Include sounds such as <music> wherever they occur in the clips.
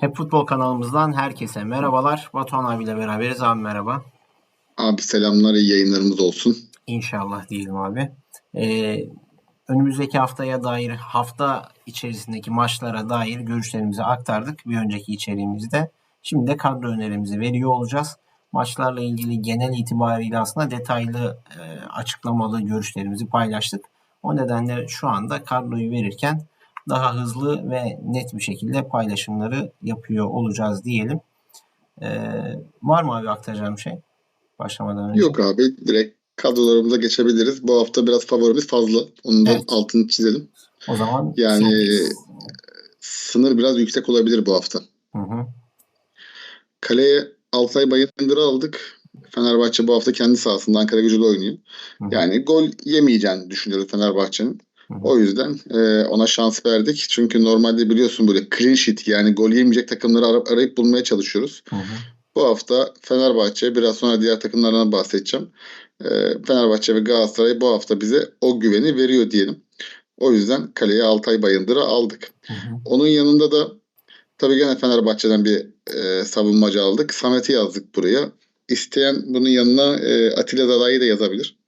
Hep Futbol kanalımızdan herkese merhabalar. Batuhan abiyle beraberiz. Abi merhaba. Abi selamlar, iyi yayınlarımız olsun. İnşallah diyelim abi. Ee, önümüzdeki haftaya dair hafta içerisindeki maçlara dair görüşlerimizi aktardık bir önceki içeriğimizde. Şimdi de kadro önerimizi veriyor olacağız. Maçlarla ilgili genel itibariyle aslında detaylı e, açıklamalı görüşlerimizi paylaştık. O nedenle şu anda kadroyu verirken daha hızlı ve net bir şekilde paylaşımları yapıyor olacağız diyelim. Ee, var mı abi aktaracağım şey? Başlamadan önce. Yok abi, direkt kadrolarımıza geçebiliriz. Bu hafta biraz favorimiz fazla. Onun da Evet. altını çizelim. O zaman Yani sendeyiz. sınır biraz yüksek olabilir bu hafta. Hı hı. Kaleye Altay Bayındır'ı aldık. Fenerbahçe bu hafta kendi sahasında Ankara gücüyle oynuyor. Hı hı. Yani gol yemeyeceğini düşünüyoruz Fenerbahçe'nin. O yüzden e, ona şans verdik. Çünkü normalde biliyorsun böyle clean sheet yani gol yemeyecek takımları ara- arayıp bulmaya çalışıyoruz. Hı hı. Bu hafta Fenerbahçe, biraz sonra diğer takımlardan bahsedeceğim. Ee, Fenerbahçe ve Galatasaray bu hafta bize o güveni veriyor diyelim. O yüzden kaleye Altay Bayındır'ı aldık. Hı hı. Onun yanında da tabii gene Fenerbahçe'den bir e, savunmacı aldık. Samet'i yazdık buraya. İsteyen bunun yanına e, Atilla Zadayı da yazabilir.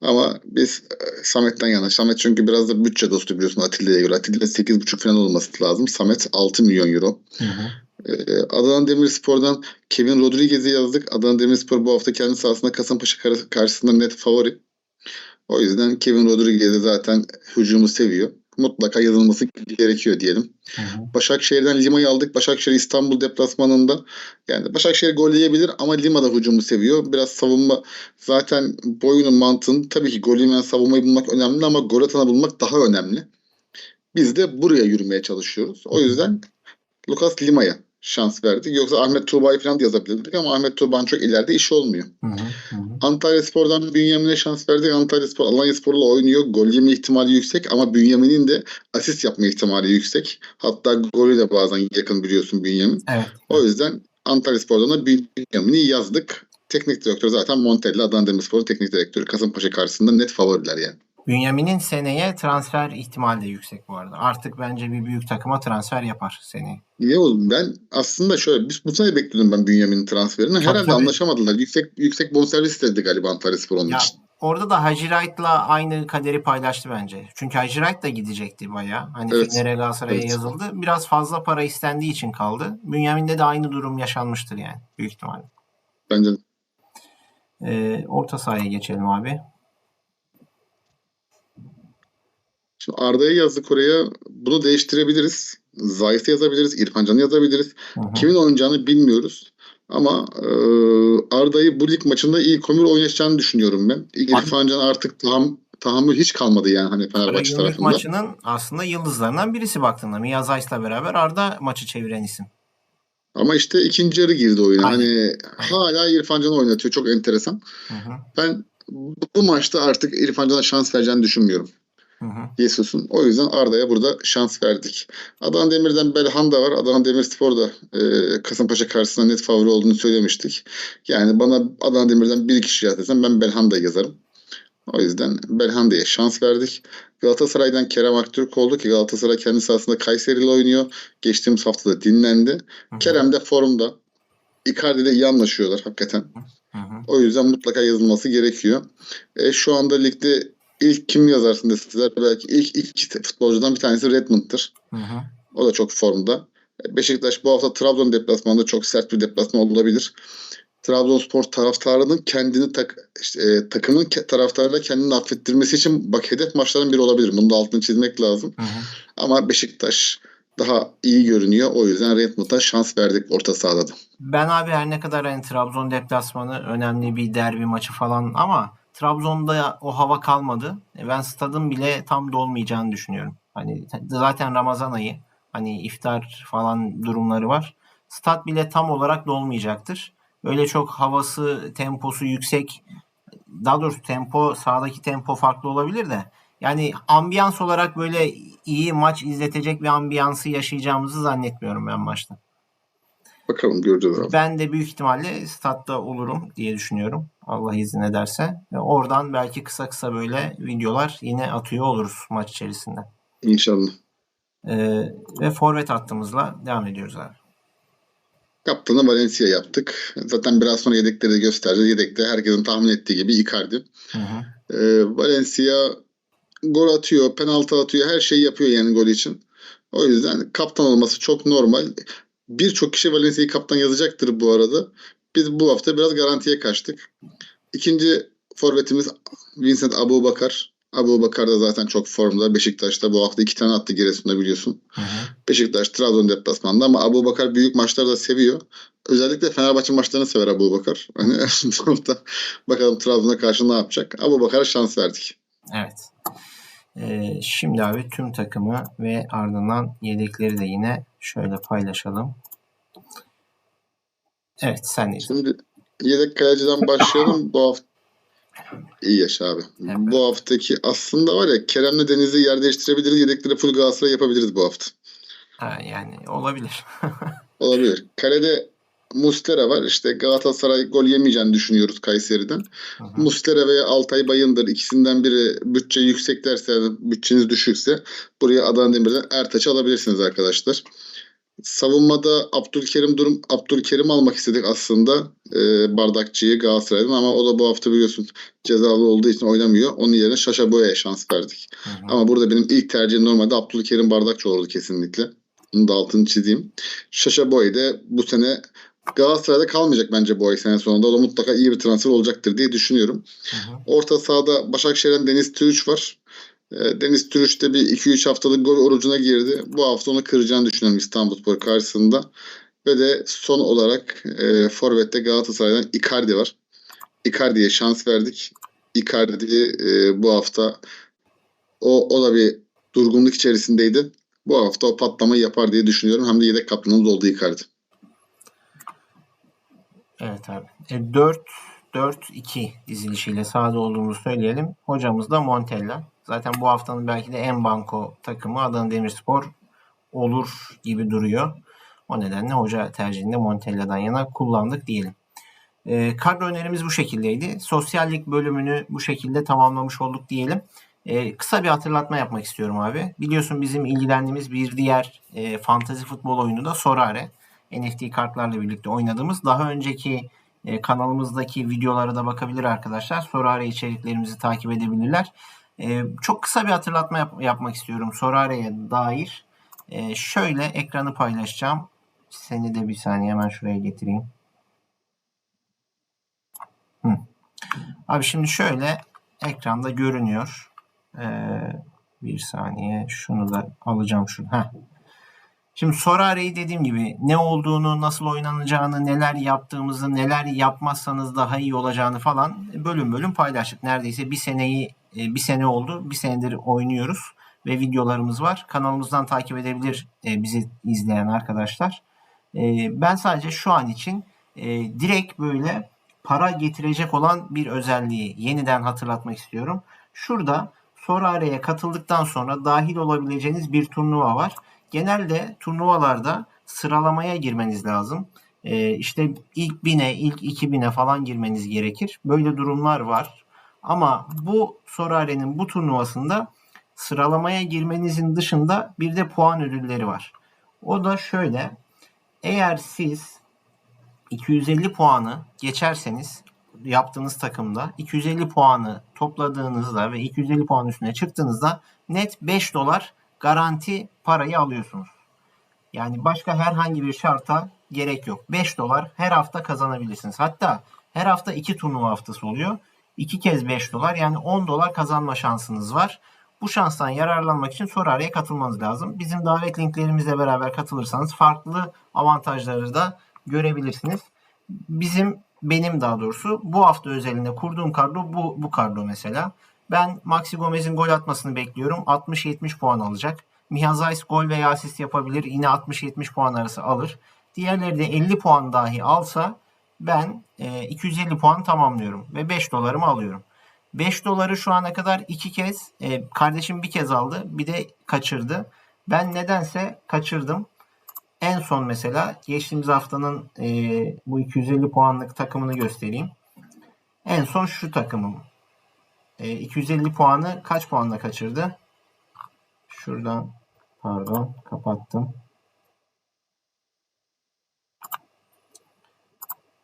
Ama biz e, Samet'ten yana. Samet çünkü biraz da bütçe dostu biliyorsun Atilla'ya göre. Atilla 8,5 falan olması lazım. Samet 6 milyon euro. Hı hı. Ee, Adana Demirspor'dan Kevin Rodriguez'i yazdık. Adana Demirspor bu hafta kendi sahasında Kasımpaşa kar- karşısında net favori. O yüzden Kevin Rodriguez'i zaten hücumu seviyor. Mutlaka yazılması gerekiyor diyelim. Hı hı. Başakşehir'den Lima'yı aldık. Başakşehir İstanbul deplasmanında. Yani Başakşehir gol yiyebilir ama Lima da hücumu seviyor. Biraz savunma zaten bu oyunun mantığını tabii ki gol yemeyen savunmayı bulmak önemli ama gol atanı bulmak daha önemli. Biz de buraya yürümeye çalışıyoruz. O yüzden Lucas Lima'ya şans verdik. Yoksa Ahmet Tuğba'yı falan da yazabilirdik ama Ahmet Tuğba'nın çok ileride işi olmuyor. Hı hı. Antalya Spor'dan Bünyamin'e şans verdik. Antalya Spor, Alanya Spor'la oynuyor. Gol yeme ihtimali yüksek ama Bünyamin'in de asist yapma ihtimali yüksek. Hatta golü de bazen yakın biliyorsun Bünyamin. Evet. O yüzden Antalya Spor'dan da Bünyamin'i yazdık. Teknik direktör zaten Montella, Adana Demirspor'un teknik direktörü. Kasımpaşa karşısında net favoriler yani. Bünyamin'in seneye transfer ihtimali de yüksek bu arada. Artık bence bir büyük takıma transfer yapar seneye. Niye oğlum? Ben aslında şöyle biz bu sene bekliyordum ben Bünyamin'in transferini. Herhalde tabii. anlaşamadılar. Yüksek yüksek bonservis istedi galiba Antalya Spor onun Ya için. orada da Hacı Wright'la aynı kaderi paylaştı bence. Çünkü Hacı Wright da gidecekti bayağı. Hani Evet. Fener'e Galatasaray'a Evet. yazıldı. Biraz fazla para istendiği için kaldı. Bünyamin'de de aynı durum yaşanmıştır yani büyük ihtimalle. Bence de. Ee, orta sahaya geçelim abi. Şimdi Arda'yı yazdık oraya. Bunu değiştirebiliriz. Zayt'ı yazabiliriz. İrfan Can'ı yazabiliriz. Hı. Kimin oynayacağını bilmiyoruz. Ama e, Arda'yı bu lig maçında iyi komür oynayacağını düşünüyorum ben. İrfan Can artık tam tahammül hiç kalmadı yani hani Fenerbahçe tarafında. maçının aslında yıldızlarından birisi baktığında. Mia Zayt'la beraber Arda maçı çeviren isim. Ama işte ikinci yarı girdi oyuna. Aynen. Hani hala İrfan Can'ı oynatıyor. Çok enteresan. Hı hı. Ben bu, bu maçta artık İrfan Can'a şans vereceğini düşünmüyorum. Jesus'un. O yüzden Arda'ya burada şans verdik. Adana Demir'den Belhan da var. Adana Demirspor da e, Kasımpaşa karşısında net favori olduğunu söylemiştik. Yani bana Adana Demir'den bir kişi yaz desem ben Belhanda'yı yazarım. O yüzden Belhanda'ya şans verdik. Galatasaray'dan Kerem Aktürk oldu ki Galatasaray kendi sahasında Kayseri ile oynuyor. Geçtiğimiz hafta da dinlendi. Hı hı. Kerem de formda. Icardi ile iyi anlaşıyorlar hakikaten. Hı hı. O yüzden mutlaka yazılması gerekiyor. E, şu anda ligde ilk kim yazarsın deseler belki ilk iki futbolcudan bir tanesi. Hı hı. O da çok formda. Beşiktaş bu hafta Trabzon deplasmanında çok sert bir deplasman olabilir. Trabzonspor taraftarının kendini tak, işte, e, takımın ke- taraftarıyla kendini affettirmesi için bak hedef maçların biri olabilir. Bunu da altını çizmek lazım. Hı hı. Ama Beşiktaş daha iyi görünüyor. O yüzden Redmond'a şans verdik orta sahada da. Ben abi her ne kadar hani Trabzon deplasmanı önemli bir derbi maçı falan ama Trabzon'da o hava kalmadı. E, Ben stadın bile tam dolmayacağını düşünüyorum. Hani zaten Ramazan ayı. Hani iftar falan durumları var. Stat bile tam olarak dolmayacaktır. Öyle çok havası, temposu yüksek. Daha doğrusu tempo, sahadaki tempo farklı olabilir de. Yani ambiyans olarak böyle iyi maç izletecek bir ambiyansı yaşayacağımızı zannetmiyorum ben maçta. Bakalım göreceğiz abi. Ben de büyük ihtimalle statta olurum diye düşünüyorum. Allah izin ederse. Ve oradan belki kısa kısa böyle videolar yine atıyor oluruz maç içerisinde. İnşallah. Ee, ve forvet hattımızla devam ediyoruz abi. Kaptanı Valencia yaptık. Zaten biraz sonra yedekleri de göstereceğiz. Yedekte herkesin tahmin ettiği gibi Icardi. Hı hı. Ee, Valencia gol atıyor, penaltı atıyor, her şeyi yapıyor yani gol için. O yüzden kaptan olması çok normal. Birçok kişi Valencia'yı kaptan yazacaktır bu arada. Biz bu hafta biraz garantiye kaçtık. İkinci forvetimiz Vincent Abubakar. Abubakar da zaten çok formda. Beşiktaş'ta bu hafta iki tane attı Giresun'da biliyorsun. Hı hı. Beşiktaş, Trabzon deplasmanında ama Abubakar büyük maçları da seviyor. Özellikle Fenerbahçe maçlarını sever Abubakar. <laughs> Hani bu hafta bakalım Trabzon'a karşı ne yapacak. Abubakar'a şans verdik. Evet. Ee, şimdi abi tüm takımı ve ardından yedekleri de yine şöyle paylaşalım. Evet sen Şimdi yedek kaleciden başlayalım. bu hafta iyi yaşa abi. Evet. Bu haftaki aslında var ya Kerem'le Deniz'i yer değiştirebiliriz. Yedekleri full Galatasaray yapabiliriz bu hafta. ha, yani olabilir. <laughs> Olabilir. Kalede Mustera var. İşte Galatasaray gol yemeyeceğini düşünüyoruz Kayseri'den. Hı. Mustera veya Altay Bayındır ikisinden biri bütçe yüksek derse bütçeniz düşükse buraya Adana Demir'den Ertaç'ı alabilirsiniz arkadaşlar. Savunmada Abdülkerim durum Abdülkerim almak istedik aslında e, Bardakçı'yı Galatasaray'dan ama o da bu hafta biliyorsun cezalı olduğu için oynamıyor. Onun yerine Şaşa Boya'ya şans verdik. Hı hı. Ama burada benim ilk tercihim normalde Abdülkerim Bardakçı olurdu kesinlikle. Bunu da altını çizeyim. Şaşa Boy de bu sene Galatasaray'da kalmayacak bence Boy sene sonunda. O da mutlaka iyi bir transfer olacaktır diye düşünüyorum. Hı hı. Orta sahada Başakşehir'den Deniz Türüç var. Ee, Deniz Türüç de bir 2-3 haftalık gol orucuna girdi. Bu hafta onu kıracağını düşünüyorum İstanbulspor karşısında. Ve de son olarak e, Forvet'te Galatasaray'dan Icardi var. Icardi'ye şans verdik. Icardi e, bu hafta o, o da bir durgunluk içerisindeydi. Bu hafta o patlamayı yapar diye düşünüyorum. Hem de yedek kaptanımız oldu Icardi. Evet abi. E, 4 4-2 dizilişiyle sahada olduğumuzu söyleyelim. Hocamız da Montella. Zaten bu haftanın belki de en banko takımı Adana Demirspor olur gibi duruyor. O nedenle hoca tercihinde Montella'dan yana kullandık diyelim. E, kadro önerimiz bu şekildeydi. Sosyallik bölümünü bu şekilde tamamlamış olduk diyelim. E, kısa bir hatırlatma yapmak istiyorum abi. Biliyorsun bizim ilgilendiğimiz bir diğer e, fantazi futbol oyunu da Sorare. NFT kartlarla birlikte oynadığımız. Daha önceki e, kanalımızdaki videolara da bakabilir arkadaşlar. Sorare içeriklerimizi takip edebilirler. E, çok kısa bir hatırlatma yap- yapmak istiyorum Sorare'ye dair. E, şöyle ekranı paylaşacağım. Seni de bir saniye hemen şuraya getireyim. Hı. Abi şimdi şöyle ekranda görünüyor. Ee, bir saniye şunu da alacağım şunu. Heh. Şimdi Sorare'yi dediğim gibi ne olduğunu, nasıl oynanacağını, neler yaptığımızı, neler yapmazsanız daha iyi olacağını falan bölüm bölüm paylaştık. Neredeyse bir seneyi e, bir sene oldu. Bir senedir oynuyoruz ve videolarımız var. Kanalımızdan takip edebilir e, bizi izleyen arkadaşlar. E, ben sadece şu an için direkt böyle para getirecek olan bir özelliği yeniden hatırlatmak istiyorum. Şurada Sorare'ye katıldıktan sonra dahil olabileceğiniz bir turnuva var. Genelde turnuvalarda sıralamaya girmeniz lazım. Ee, işte ilk 1000'e, ilk 2000'e falan girmeniz gerekir. Böyle durumlar var. Ama bu Sorare'nin bu turnuvasında sıralamaya girmenizin dışında bir de puan ödülleri var. O da şöyle. Eğer siz 250 puanı geçerseniz yaptığınız takımda 250 puanı topladığınızda ve 250 puan üstüne çıktığınızda net 5 dolar garanti parayı alıyorsunuz. Yani başka herhangi bir şarta gerek yok. 5 dolar her hafta kazanabilirsiniz. Hatta her hafta 2 turnuva haftası oluyor. 2 kez 5 dolar yani 10 dolar kazanma şansınız var. Bu şanstan yararlanmak için Sorare'ye katılmanız lazım. Bizim davet linklerimizle beraber katılırsanız farklı avantajları da görebilirsiniz. Bizim benim daha doğrusu bu hafta özelinde kurduğum kadro bu, bu kadro mesela. Ben Maxi Gomez'in gol atmasını bekliyorum. 60-70 puan alacak. Mihazais gol veya asist yapabilir. Yine 60-70 puan arası alır. Diğerleri de 50 puan dahi alsa ben e, 250 puan tamamlıyorum ve 5 dolarımı alıyorum. 5 doları şu ana kadar iki kez, e, kardeşim bir kez aldı, bir de kaçırdı. Ben nedense kaçırdım. En son mesela geçtiğimiz haftanın e, bu 250 puanlık takımını göstereyim. En son şu takımım. E, 250 puanı kaç puanla kaçırdı? Şuradan pardon kapattım.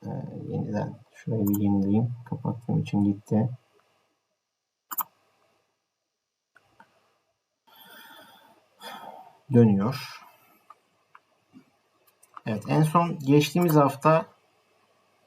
Ee, yeniden şurayı bir yenileyeyim. Kapattığım için gitti. Dönüyor. Evet en son geçtiğimiz hafta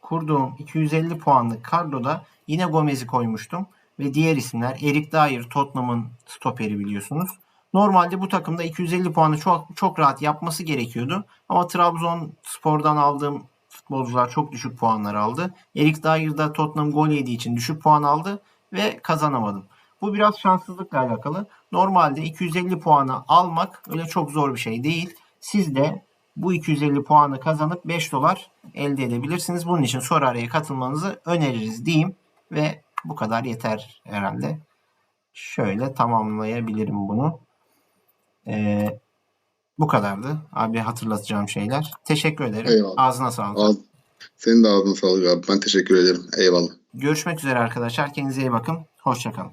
kurduğum 250 puanlık kadroda yine Gomez'i koymuştum. Ve diğer isimler Erik Dyer Tottenham'ın stoperi biliyorsunuz. Normalde bu takımda 250 puanı çok çok rahat yapması gerekiyordu. Ama Trabzonspor'dan aldığım futbolcular çok düşük puanlar aldı. Erik Dyer da Tottenham gol yediği için düşük puan aldı ve kazanamadım. Bu biraz şanssızlıkla alakalı. Normalde 250 puanı almak öyle çok zor bir şey değil. Siz de bu 250 puanı kazanıp 5 dolar elde edebilirsiniz. Bunun için soru araya katılmanızı öneririz diyeyim ve bu kadar yeter herhalde. Şöyle tamamlayabilirim bunu. Ee, bu kadardı. Abi hatırlatacağım şeyler. Teşekkür ederim. Eyvallah. Ağzına sağlık. Ağız, senin de ağzına sağlık abi. Ben teşekkür ederim. Eyvallah. Görüşmek üzere arkadaşlar. Kendinize iyi bakın. Hoşçakalın.